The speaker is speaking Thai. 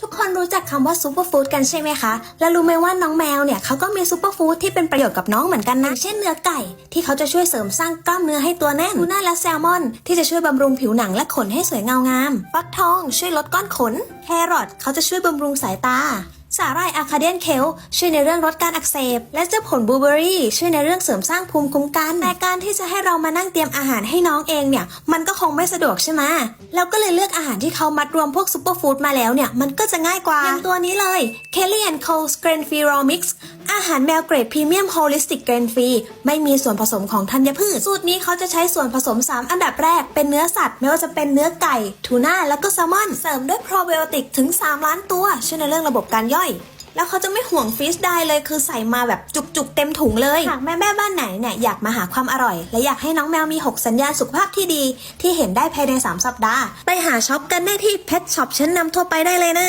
ทุกคนรู้จักคำว่าซูเปอร์ฟู้ดกันใช่ไหมคะ แล้วรู้ไหมว่าน้องแมวเนี่ยเขาก็มีซูเปอร์ฟู้ดที่เป็นประโยชน์กับน้องเหมือนกันนะ เช่นเนื้อไก่ที่เขาจะช่วยเสริมสร้างกล้ามเนื้อให้ตัวแน่นทูน่าและแซลมอน ที่จะช่วยบำรุงผิวหนังและขนให้สวยเงางามฟักทอง ช่วยลดก้อนขน แครอทเขาจะช่วยบำรุงสายตา สาหร่าย อะคาเดียนเคลช่วยในเรื่องลดการอักเสบ และเจ้าผลบลูเบอรี่ช่วยในเรื่องเสริมสร้างภูมิคุ้มกันแต่การที่จะให้เรามานั่งเตรียมอาหารให้น้องเองเนี่ยมันก็คงไม่สะดวกใช่ไหมแล้วก็เลยเลือกอาหารที่เขามัดรวมพวกซูเปอร์ฟู้ดมาแล้วเนี่ยมันก็จะง่ายกว่าอย่างตัวนี้เลย Kelly Cole's Grain Free Raw Mix อาหารแมวเกรดพรีเมียม Holistic Grain Free ไม่มีส่วนผสมของธัญพืช สูตรนี้เขาจะใช้ส่วนผสม 3 อันดับแรก เป็นเนื้อสัตว์ ไม่ว่าจะเป็นเนื้อไก่ ทูน่า แล้วก็แซลมอน เสริมด้วยโปรไบโอติกถึง 3 ล้านตัว ช่วยในเรื่องระบบการย่อย แล้วเขาจะไม่ห่วงฟรีสได้เลยคือใส่มาแบบจุกๆเต็มถุงเลยหากแม่แม่ๆบ้านไหนเนี่ยอยากมาหาความอร่อย และอยากให้น้องแมวมี 6 สัญญาณสุขภาพที่ดี ที่เห็นได้ภายใน 3 สัปดาห์ ไปหาช็อปกันได้ที่เพ t ช็อปชั้นนำทั่วไปได้เลยนะ